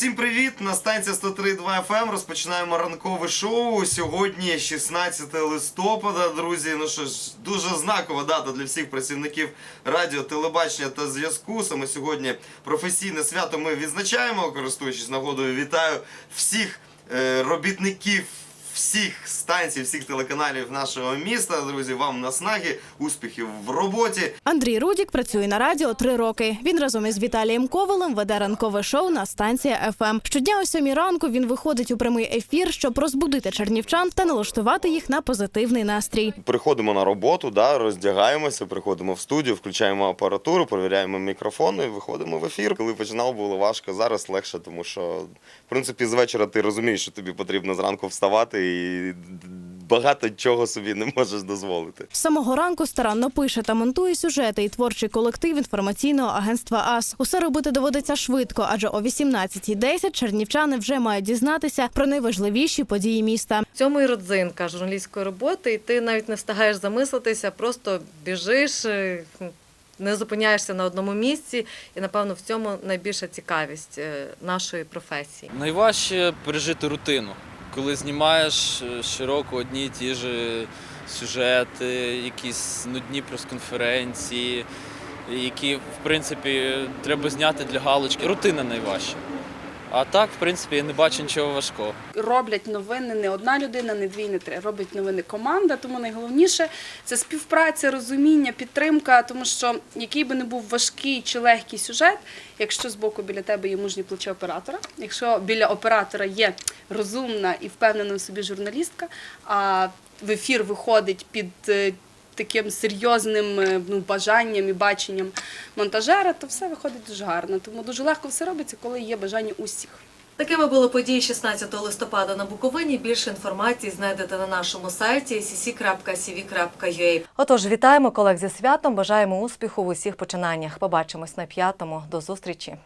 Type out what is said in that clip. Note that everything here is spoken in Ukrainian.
Всім привіт! На станція 103.2 FM розпочинаємо ранкове шоу. Сьогодні 16 листопада, друзі. Ну що ж, дуже знакова дата для всіх працівників радіо, телебачення та зв'язку. Саме сьогодні професійне свято ми відзначаємо, користуючись нагодою. Вітаю всіх е, робітників. Всіх станцій, всіх телеканалів нашого міста, друзі, вам наснаги, успіхів в роботі. Андрій Рудік працює на радіо три роки. Він разом із Віталієм Ковалем веде ранкове шоу на станція ФМ. Щодня о сьомій ранку він виходить у прямий ефір, щоб розбудити чернівчан та налаштувати їх на позитивний настрій. Приходимо на роботу, да, роздягаємося, приходимо в студію, включаємо апаратуру, перевіряємо мікрофон і виходимо в ефір. Коли починав, було важко, зараз легше, тому що в принципі з вечора ти розумієш, що тобі потрібно зранку вставати і багато чого собі не можеш дозволити. З самого ранку старанно пише та монтує сюжети і творчий колектив інформаційного агентства АС. Усе робити доводиться швидко, адже о 18.10 чернівчани вже мають дізнатися про найважливіші події міста. В цьому і родзинка журналістської роботи, і ти навіть не встигаєш замислитися, просто біжиш, е, не зупиняєшся на одному місці, і напевно в цьому найбільша цікавість е, нашої професії. Найважче пережити рутину, коли знімаєш широко одні і ті ж сюжети, якісь нудні прес-конференції, які, в принципі, треба зняти для галочки. Рутина найважча. А так, в принципі, я не бачу нічого важкого. роблять новини не одна людина, не дві, не три. Роблять новини команда. Тому найголовніше це співпраця, розуміння, підтримка. Тому що який би не був важкий чи легкий сюжет, якщо з боку біля тебе є мужні плечі оператора, якщо біля оператора є розумна і впевнена в собі журналістка, а в ефір виходить під е, таким серйозним е, ну, бажанням і баченням монтажера, то все виходить дуже гарно. Тому дуже легко все робиться, коли є бажання усіх. Такими були події 16 листопада на Буковині. Більше інформації знайдете на нашому сайті cc.cv.ua. Отож, вітаємо колег зі святом. Бажаємо успіху в усіх починаннях. Побачимось на п'ятому. До зустрічі.